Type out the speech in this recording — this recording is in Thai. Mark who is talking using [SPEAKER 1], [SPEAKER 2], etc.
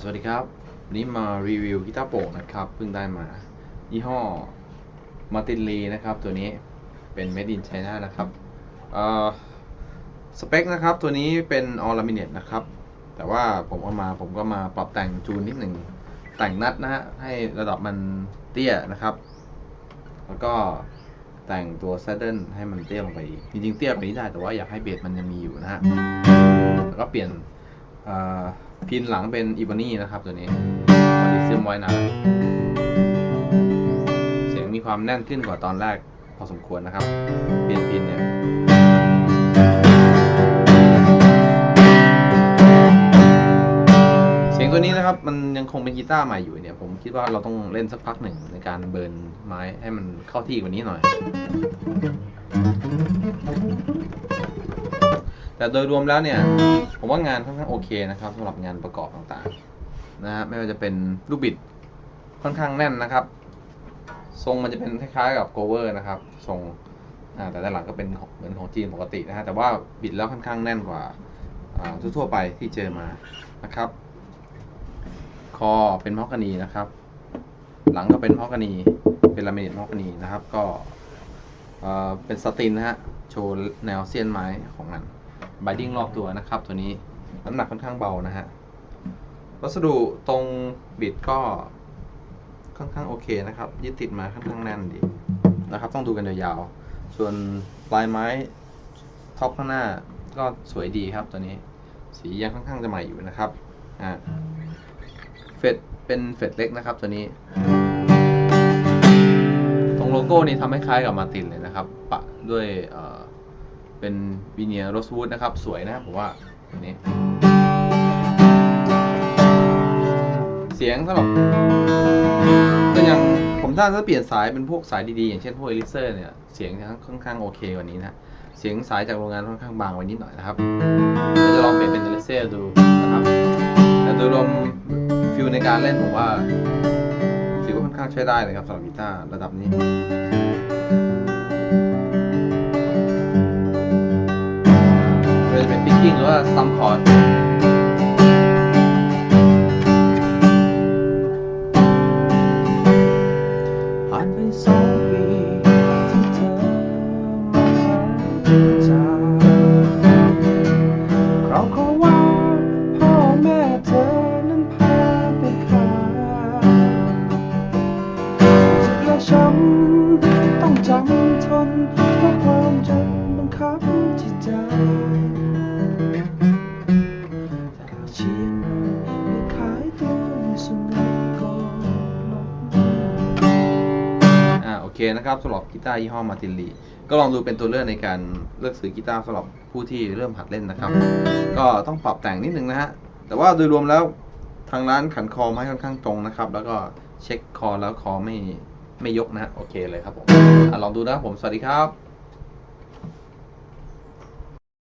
[SPEAKER 1] สวัสดีครับ วันนี้มารีวิวกีตาร์โป่งนะครับ เพิ่งได้มา ยี่ห้อมาตินลีนะครับ ตัวนี้เป็น made in China นะครับสเปคนะครับตัวนี้เป็นออล a มิเนตนะครับ แต่ว่าผมเอามาผมก็มาปรับแต่งจูนนิดหนึ่ง แต่งนัดนะฮะ ให้ระดับมันเตี้ยนะครับ แล้วก็แต่งตัว s ซ d ด l ให้มันเตี้ยลงไปอีก จริงๆเตี้ยกว่านี้ได้แต่ว่าอยากให้เบสมันยังมีอยู่นะฮะแล้วก็เปลี่ยนอ่า พินหลังเป็นอีบ o นีนะครับตัวนี้บอดี้ซึมไว้นะ เสียงมีความแน่นขึ้นกว่าตอนแรกพอสมควรนะครับ เปลี่ยนพินเนี่ยเสียงตัวนี้นะครับมันยังคงเป็นกีตาร์ใหม่อยู่เนี่ย ผมคิดว่าเราต้องเล่นสักพักหนึ่งในการเบิร์นไม้ให้มันเข้าที่กว่านี้หน่อย แต่โดยรวมแล้วเนี่ย ผมว่างานค่อนข้างโอเคนะครับสำหรับงานประกอบต่างๆนะฮะไม่ว่าจะเป็นลูกบิดค่อนข้างแน่นนะครับ ทรงมันจะเป็นคล้ายๆกับโกเวอร์นะครับ ทรงแต่ด้านหลังก็เป็นเหมือนของจีนปกตินะฮะแต่ว่าบิดแล้วค่อนข้างแน่นกว่าทั่วๆไปที่เจอมานะครับ คอเป็นมอกกานีนะครับ หลังก็เป็นมอกกานีเป็นลามิเนตมอกกานีนะครับ ก็เอ่อเป็นสตินนะฮะโชว์แนวเสี้ยนไม้ของมัน บายดิ้งรอบตัวนะครับ ตัวนี้น้ำหนักค่อนข้างเบานะฮะวัสดุตรงบิดก็ค่อนข้างโอเคนะครับ ยึดติดมาค่อนข้างแน่นดีนะครับ ต้องดูกันยาวๆส่วนปลายไม้ท็อปข้างหน้าก็สวยดีครับตัวนี้ สียังค่อนข้างจะใหม่อยู่นะครับอ่าเฟดเป็นเฟดเล็กนะครับ ตัวนี้ ตรงโลโก้นี้ทำให้คล้ายกับมาตินเลยนะครับ ปะด้วย เป็นวีเนียโรสวูดนะครับ สวยนะผมว่าอันนี้เสียงสำหรับก็ยังผมถ้าถ้าเปลี่ยนสายเป็นพวกสายดีๆ อย่างเช่นพวกเอลิเซอร์เนี่ย เสียงจะค่อนข้างโอเคกว่านี้นะ เสียงสายจากโรงงานค่อนข้างบางไว้นิดหน่อยนะครับเดี๋ยวจะลองเปลี่ยนเป็นเอลิเซอร์ดูนะครับแต่โดยรวมฟิลในการเล่นผมว่าถือว่าค่อนข้างใช้ได้เลยครับสำหรับกีตาร์ระดับนี้ ไม่ว่าจะเป็นพิกกิ้งหรือว่าซัมคอร์ด
[SPEAKER 2] ผ่านไปสองปีที่เธอมาจากเราก็ว่าพ่อแม่เธอนั้นพาไปขายและช้ำ เคนะ
[SPEAKER 1] ครับสำหรับกีตาร์ยี่ห้อมาตินลีก็ลองดูเป็นตัวเลือกในการเลือกซื้อกีตาร์สำหรับผู้ที่เริ่มหัดเล่นนะครับ ก็ต้องปรับแต่งนิดนึงนะฮะแต่ว่าโดยรวมแล้วทางร้านขันคอไม้ค่อนข้างตรงนะครับ แล้วก็เช็คคอแล้วคอไม่ไม่ยกนะโอเคเลยครับผมอลองดูนะผมสวัสดีครับ